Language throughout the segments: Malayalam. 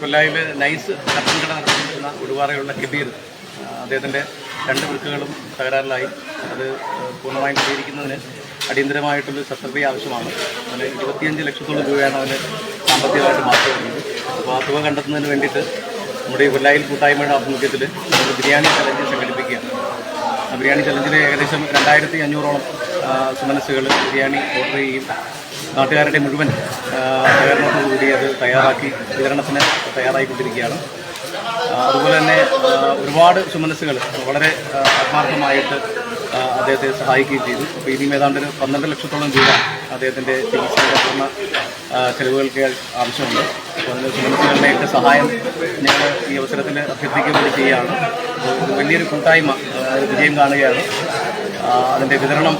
കൊല്ലായിൽ നൈസ് കട്ടൻ കട നടത്തിയിരുന്ന കിബീർ കബീർ അദ്ദേഹത്തിന്റെ രണ്ട് വൃക്കുകളും തകരാറിലായി. അത് പൂർണമായും പരിഹരിക്കുന്നതിന് അടിയന്തരമായിട്ടുള്ള ശസ്ത്രക്രിയ ആവശ്യമാണ്. അതിന് ഇരുപത്തിയഞ്ച് ലക്ഷത്തോളം രൂപയാണ് അവന് സാമ്പത്തികമായിട്ട് മാറ്റി വരുന്നത് അപ്പോൾ ആ തുക കണ്ടെത്തുന്നതിന് വേണ്ടിയിട്ട് നമ്മുടെ ഈ കൊല്ലായിൽ കൂട്ടായ്മയുടെ ആഭിമുഖ്യത്തിൽ നമ്മൾ ബിരിയാണി ചലഞ്ച് സംഘടിപ്പിക്കുകയാണ്. ബിരിയാണി ചലഞ്ചിൽ ഏകദേശം രണ്ടായിരത്തി അഞ്ഞൂറോളം സുമനസ്സുകൾ ബിരിയാണി ഓർഡർ ചെയ്യും നാട്ടുകാരുടെ മുഴുവൻ സഹകരണത്തോടുകൂടി അത് തയ്യാറാക്കി വിതരണത്തിന് തയ്യാറായിക്കൊണ്ടിരിക്കുകയാണ്. അതുപോലെ തന്നെ ഒരുപാട് സുമനസ്സുകൾ വളരെ ആത്മാർത്ഥമായിട്ട് അദ്ദേഹത്തെ സഹായിക്കുകയും ചെയ്തു. അപ്പോൾ ഇനിയും ഏതാണ്ട് ഒരു പന്ത്രണ്ട് ലക്ഷത്തോളം രൂപ അദ്ദേഹത്തിന്റെ ചികിത്സയുടെ പൂർണ ചെലവുകൾക്ക് ആവശ്യമുണ്ട്. അപ്പോൾ അതിന് സുമനസ്സുകളുടെയൊക്കെ സഹായം ഞങ്ങൾ ഈ അവസരത്തിൽ അഭ്യർത്ഥിക്കുക കൂടി ചെയ്യുകയാണ് വലിയൊരു കൂട്ടായ്മ വിജയം കാണുകയാണ്. അതിന്റെ വിതരണം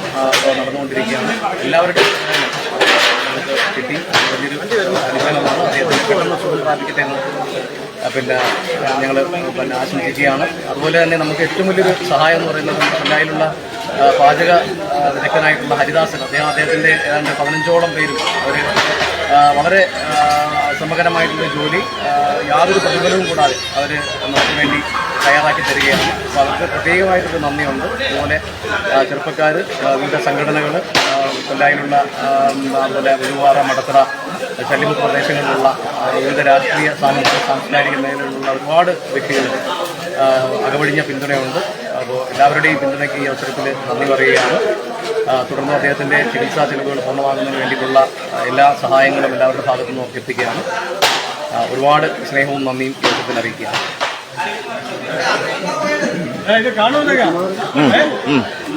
നടന്നുകൊണ്ടിരിക്കുകയാണ്. എല്ലാവരുടെയും കിട്ടി വലിയൊരു അനുഗ്രഹമാണ് അദ്ദേഹത്തിന് പെട്ടെന്ന് എന്ന് പിന്നെ ഞങ്ങൾ പിന്നെ ആശംസിക്കുകയാണ് അതുപോലെ തന്നെ നമുക്ക് ഏറ്റവും വലിയൊരു സഹായം എന്ന് പറയുന്നത് കൊല്ലായിലുള്ള പാചക വിദഗ്ധനായിട്ടുള്ള ഹരിദാസൻ അദ്ദേഹം അദ്ദേഹത്തിന്റെ ഏതാണ്ട് പതിനഞ്ചോളം പേരും അവർ വളരെ ശ്രമകരമായിട്ടുള്ള ജോലി യാതൊരു പ്രതിഫലവും കൂടാതെ അവർ നമുക്ക് വേണ്ടി തയ്യാറാക്കി തരികയാണ്. അപ്പോൾ അവർക്ക് പ്രത്യേകമായിട്ടൊരു നന്ദിയുണ്ട്. അതുപോലെ ചെറുപ്പക്കാർ വിവിധ സംഘടനകൾ കൊല്ലായിലുള്ള ആ, അതുപോലെ ഗുരുവാറ മടത്തറ ശല്യമുഖ പ്രദേശങ്ങളിലുള്ള വിവിധ രാഷ്ട്രീയ സാമൂഹിക സാംസ്കാരിക മേഖലകളിലുള്ള ഒരുപാട് വ്യക്തികൾ അകവഴിഞ്ഞ പിന്തുണയുണ്ട്. അപ്പോൾ എല്ലാവരുടെയും പിന്തുണയ്ക്ക് ഈ അവസരത്തിൽ നന്ദി പറയുകയാണ്. തുടർന്ന് അദ്ദേഹത്തിന്റെ ചികിത്സാ ചെലവുകൾ പൂർണമാകുന്നതിന് വേണ്ടിയിട്ടുള്ള എല്ലാ സഹായങ്ങളും എല്ലാവരുടെ ഭാഗത്തു നിന്നും അഭ്യർത്ഥിക്കുകയാണ്. ഒരുപാട് സ്നേഹവും നന്ദിയും ഈ അവസരത്തിൽ അറിയിക്കുകയാണ്.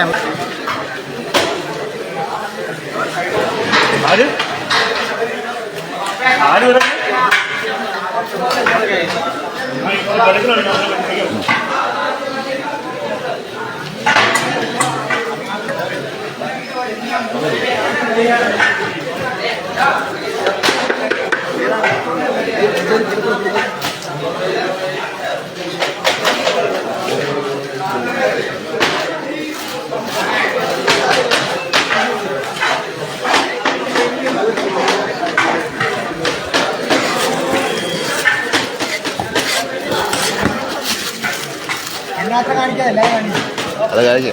പിടിച്ച ഹലോ ആര് ആര് വരെ അത് കഴിച്ചു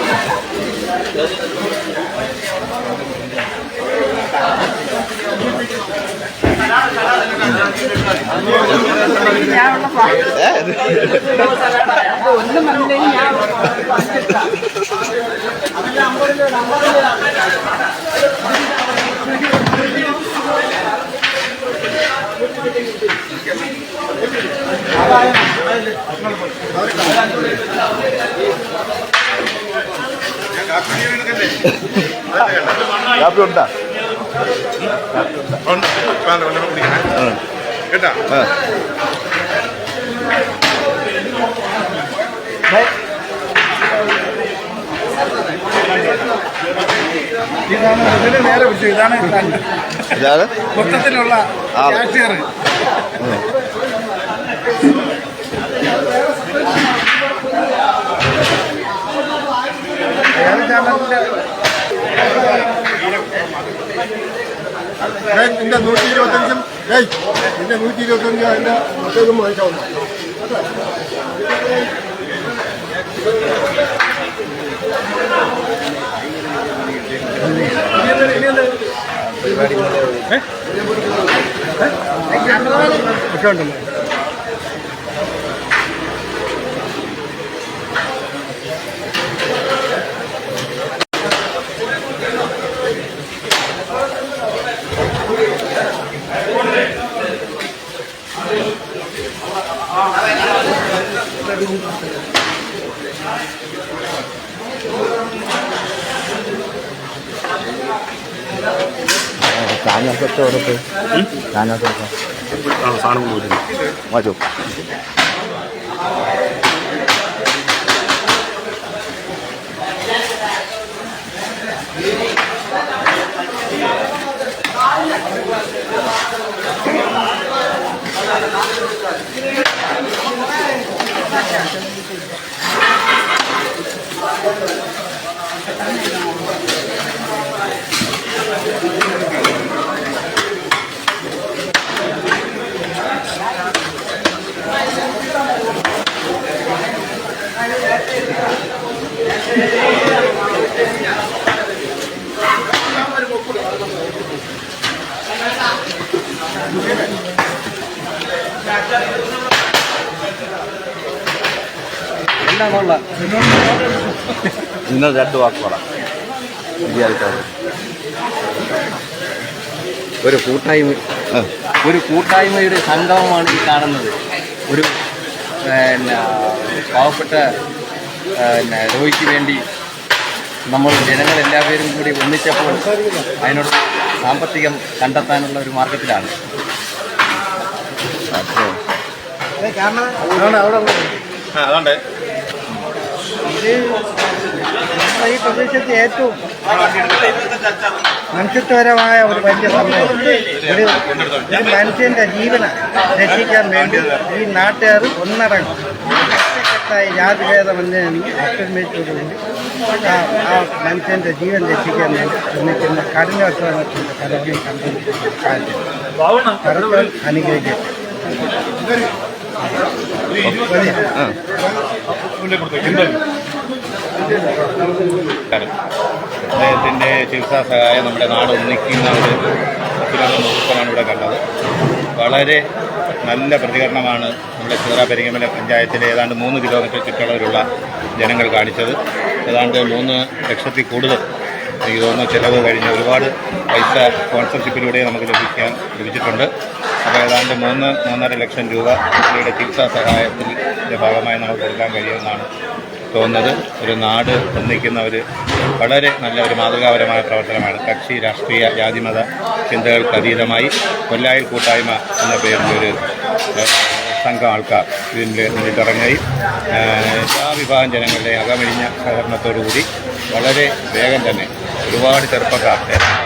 ഒന്നും വന്നില്ലെങ്കിൽ ഞാൻ കാപ്പി ഉണ്ടാ കേട്ടാ ഇതാണ് ഇതിന് നേരെ പിടിച്ചു ഇതാണ് ഇതാണ് മൊത്തത്തിലുള്ള. കാഷ്യർ. ഏത് ചാനലിന്റെ നിന്റെ നൂറ്റി ഇരുപത്തഞ്ചും ഏയ് നിന്റെ നൂറ്റി ഇരുപത്തഞ്ചും അതിന്റെ മറ്റേതും വാങ്ങിച്ചാവും ഒക്കെ ഉണ്ടല്ലോ. അവിടെ പോയി. ചാനൽസൊക്കെ സാധനം പോയിരുന്നു നിങ്ങൾ രണ്ട് വാക്ക് പറ ഒരു കൂട്ടായ്മ ഒരു കൂട്ടായ്മയുടെ സംഗമമാണ് ഈ കാണുന്നത്. ഒരു പിന്നെ പാവപ്പെട്ട പിന്നെ രോഗിക്ക് വേണ്ടി നമ്മൾ ജനങ്ങളെല്ലാവരും കൂടി ഒന്നിച്ചപ്പോൾ അതിനോട് സാമ്പത്തികം കണ്ടെത്താനുള്ള ഒരു മാർഗത്തിലാണ്. കാരണം അതാണ് അവിടെ അതുകൊണ്ട് ഈ പ്രദേശത്തെ ഏറ്റവും മനുഷ്യത്വപരമായ ഒരു വലിയ സംഭവം ഒരു ഒരു മനുഷ്യന്റെ ജീവനെ രക്ഷിക്കാൻ വേണ്ടി ഈ നാട്ടുകാർ ഒന്നടങ്ങും ഒറ്റക്കെട്ടായി ജാതിഭേദമന്യേ ഒത്തൊരുമിച്ചോടുകൂടി ആ ആ മനുഷ്യന്റെ ജീവൻ രക്ഷിക്കാൻ വേണ്ടി ശ്രമിക്കുന്ന കഠിനാധ്വാനത്തിന്റെ ഫലങ്ങൾ കണ്ടുപിടിക്കുന്ന കാര്യം കടത്തൽ അനുഗ്രഹിക്കട്ടെ. ആ. അദ്ദേഹത്തിന്റെ ചികിത്സാ സഹായം നമ്മുടെ നാട് ഒന്നിക്കുന്ന ഒരു പത്തിലൊന്ന് മുഹൂർത്തമാണ് ഇവിടെ കണ്ടത്. വളരെ നല്ല പ്രതികരണമാണ് നമ്മുടെ ചിതറ പെരിങ്ങമല പഞ്ചായത്തിലെ ഏതാണ്ട് മൂന്ന് കിലോമീറ്റർ ചുറ്റളവിലുള്ള ജനങ്ങൾ കാണിച്ചത്. ഏതാണ്ട് മൂന്ന് ലക്ഷത്തിൽ കൂടുതൽ എനിക്ക് തോന്നുന്നു ചിലവ് കഴിഞ്ഞ് ഒരുപാട് പൈസ സ്പോൺസർഷിപ്പിലൂടെ നമുക്ക് ലഭിക്കാൻ ലഭിച്ചിട്ടുണ്ട്. അപ്പോൾ ഏതാണ്ട് മൂന്ന് മൂന്നര ലക്ഷം രൂപ കുട്ടിയുടെ ചികിത്സാ സഹായത്തിന്റെ ഭാഗമായി നമുക്ക് കൊടുക്കാൻ കഴിയുമെന്നാണ് തോന്നുന്നത്. ഒരു നാട് ഒന്നിക്കുന്ന ഒരു വളരെ നല്ല ഒരു മാതൃകാപരമായ പ്രവർത്തനമാണ്. കക്ഷി രാഷ്ട്രീയ ജാതിമത ചിന്തകൾക്ക് അതീതമായി കൊല്ലായിൽ കൂട്ടായ്മ എന്ന പേരിൽ ഒരു സംഘം ആൾക്കാർ ഇതിന്റെ മുന്നിട്ടിറങ്ങുകയും ഏഹ്, എല്ലാ വിഭാഗം ജനങ്ങളുടെ അകമഴിഞ്ഞ സഹകരണത്തോടുകൂടി വളരെ വേഗം തന്നെ ഒരുപാട് ചെറുപ്പക്കാർ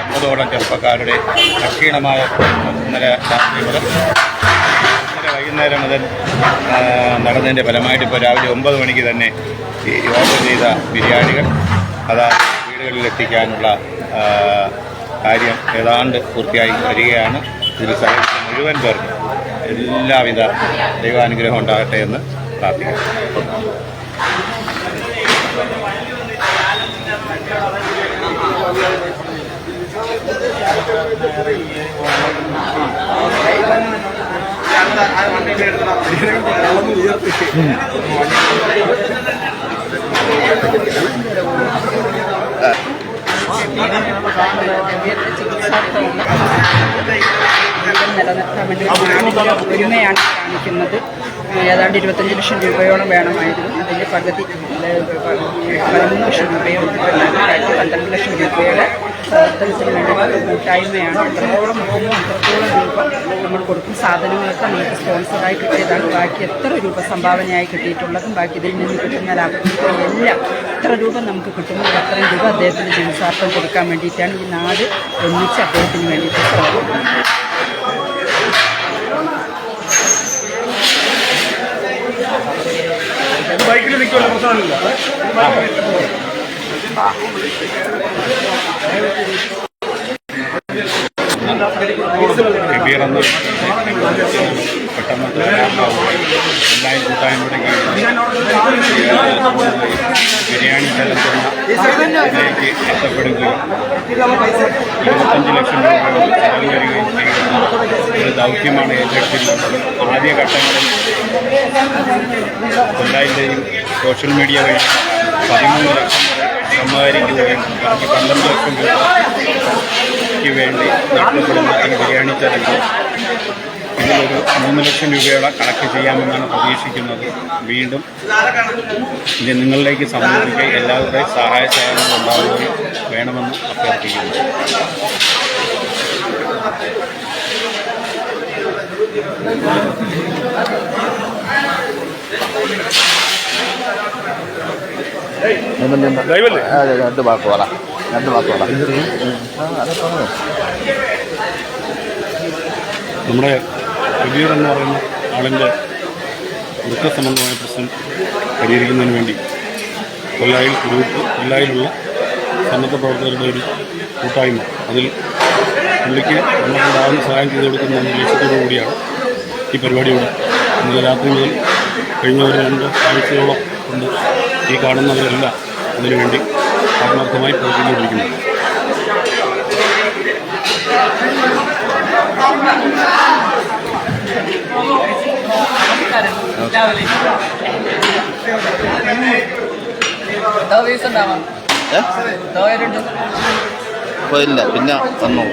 അമ്പതോളം ചെറുപ്പക്കാരുടെ പ്രയത്നം ഇന്നലെ രാത്രി ഇന്നലെ വൈകുന്നേരം മുതൽ നടന്നതിന്റെ ഫലമായിട്ട് ഇപ്പോൾ രാവിലെ ഒമ്പത് മണിക്ക് തന്നെ ഓർഡർ ചെയ്ത ബിരിയാണികൾ അതാ വീടുകളിൽ എത്തിക്കാനുള്ള കാര്യം ഏതാണ്ട് പൂർത്തിയായി വരികയാണ്. ഇതിൽ സഹകരിച്ച മുഴുവൻ പേർക്കും എല്ലാവിധ ദൈവാനുഗ്രഹം ഉണ്ടാകട്ടെ എന്ന് പ്രാർത്ഥിക്കുന്നു. ജീവൻ വേണ്ടി ഒരുമയാണ് കാണിക്കുന്നത്. ഏതാണ്ട് ഇരുപത്തഞ്ച് ലക്ഷം രൂപയോളം വേണമായിരുന്നു. അതിന്റെ പകുതി പതിമൂന്ന് ലക്ഷം രൂപയോളം പന്ത്രണ്ട് ലക്ഷം രൂപയുടെ പ്രവർത്തനത്തിന് വേണ്ടിയിട്ടുള്ള കൂട്ടായ്മയാണ്. എത്രത്തോളം മുഖമോ അത്രത്തോളം രൂപ നമ്മൾ കൊടുക്കും സാധനങ്ങളൊക്കെ നമുക്ക് സ്പോൺസറായി കിട്ടിയതാണ്. ബാക്കി എത്ര രൂപ സംഭാവനയായി കിട്ടിയിട്ടുള്ളതും ബാക്കി ഇതിൽ നിന്ന് കിട്ടുന്ന ലാഭം എല്ലാം എത്ര രൂപ നമുക്ക് കിട്ടുമ്പോൾ അത്രയും രൂപ അദ്ദേഹത്തിന് ജനസാർത്ഥം കൊടുക്കാൻ വേണ്ടിയിട്ടാണ് ഈ നാട് ഒന്നിച്ച് അദ്ദേഹത്തിന് വേണ്ടിയിട്ട് പ്രവർത്തിക്കുന്നത് കബീർ എന്ന പെട്ടെന്ന് എല്ലായും കൂട്ടായ്മയുടെ ബിരിയാണി സ്ഥലത്തുള്ള ഇതിലേക്ക് എത്തപ്പെടുകയും ഇരുപത്തഞ്ച് ലക്ഷം രൂപ ചെലവ് വരികയും ചെയ്യുന്ന ഒരു ദൗത്യമാണ് ഏറ്റെടുത്തിട്ടുള്ളത്. ആദ്യഘട്ടങ്ങളിൽ കൊല്ലായിന്റെയും സോഷ്യൽ മീഡിയ വഴി പതിമൂന്ന് ലക്ഷം വരെ സമാഹരിക്കുകയും ബാക്കി പന്ത്രണ്ട് ലക്ഷം രൂപയ്ക്ക് വേണ്ടി നടത്തപ്പെടുന്ന ബിരിയാണി ചലഞ്ച് ഇതിലൊരു മൂന്ന് ലക്ഷം രൂപയോളം കണക്ട് ചെയ്യാമെന്നാണ് പ്രതീക്ഷിക്കുന്നത്. വീണ്ടും ഇത് നിങ്ങളിലേക്ക് സമർപ്പിക്കുക എല്ലാവരുടെയും സഹായ സഹകരണം ഉണ്ടാവുകയും വേണമെന്ന് അഭ്യർത്ഥിക്കുന്നു. അതെ രണ്ട് വാക്ക് പറ രണ്ട് വാക്ക് പറ. നമ്മുടെ കബീർ എന്ന് പറയുന്ന ആളിന്റെ വൃക്കസംബന്ധമായ പ്രശ്നം പരിഹരിക്കുന്നതിന് വേണ്ടി കൊല്ലായിൽ ഗ്രൂപ്പ് കൊല്ലായിലുള്ള സന്നദ്ധ പ്രവർത്തകരുടെ ഒരു കൂട്ടായ്മ അതിൽ പുള്ളിക്ക് നമുക്കുണ്ടാകുന്ന സഹായം ചെയ്തു കൊടുക്കുന്ന ലക്ഷ്യത്തോടു കൂടിയാണ് ഈ പരിപാടിയുടെ ഇന്നലെ രാത്രി മുതൽ കഴിഞ്ഞ ഒരു രണ്ട് ആഴ്ചയോളം കൊണ്ട് ഈ കാണുന്നവരെല്ലാം അതിനുവേണ്ടി ആത്മാർത്ഥമായി പ്രവർത്തിച്ചുകൊണ്ടിരിക്കുന്നു പോയില്ല. പിന്നെ വന്നു.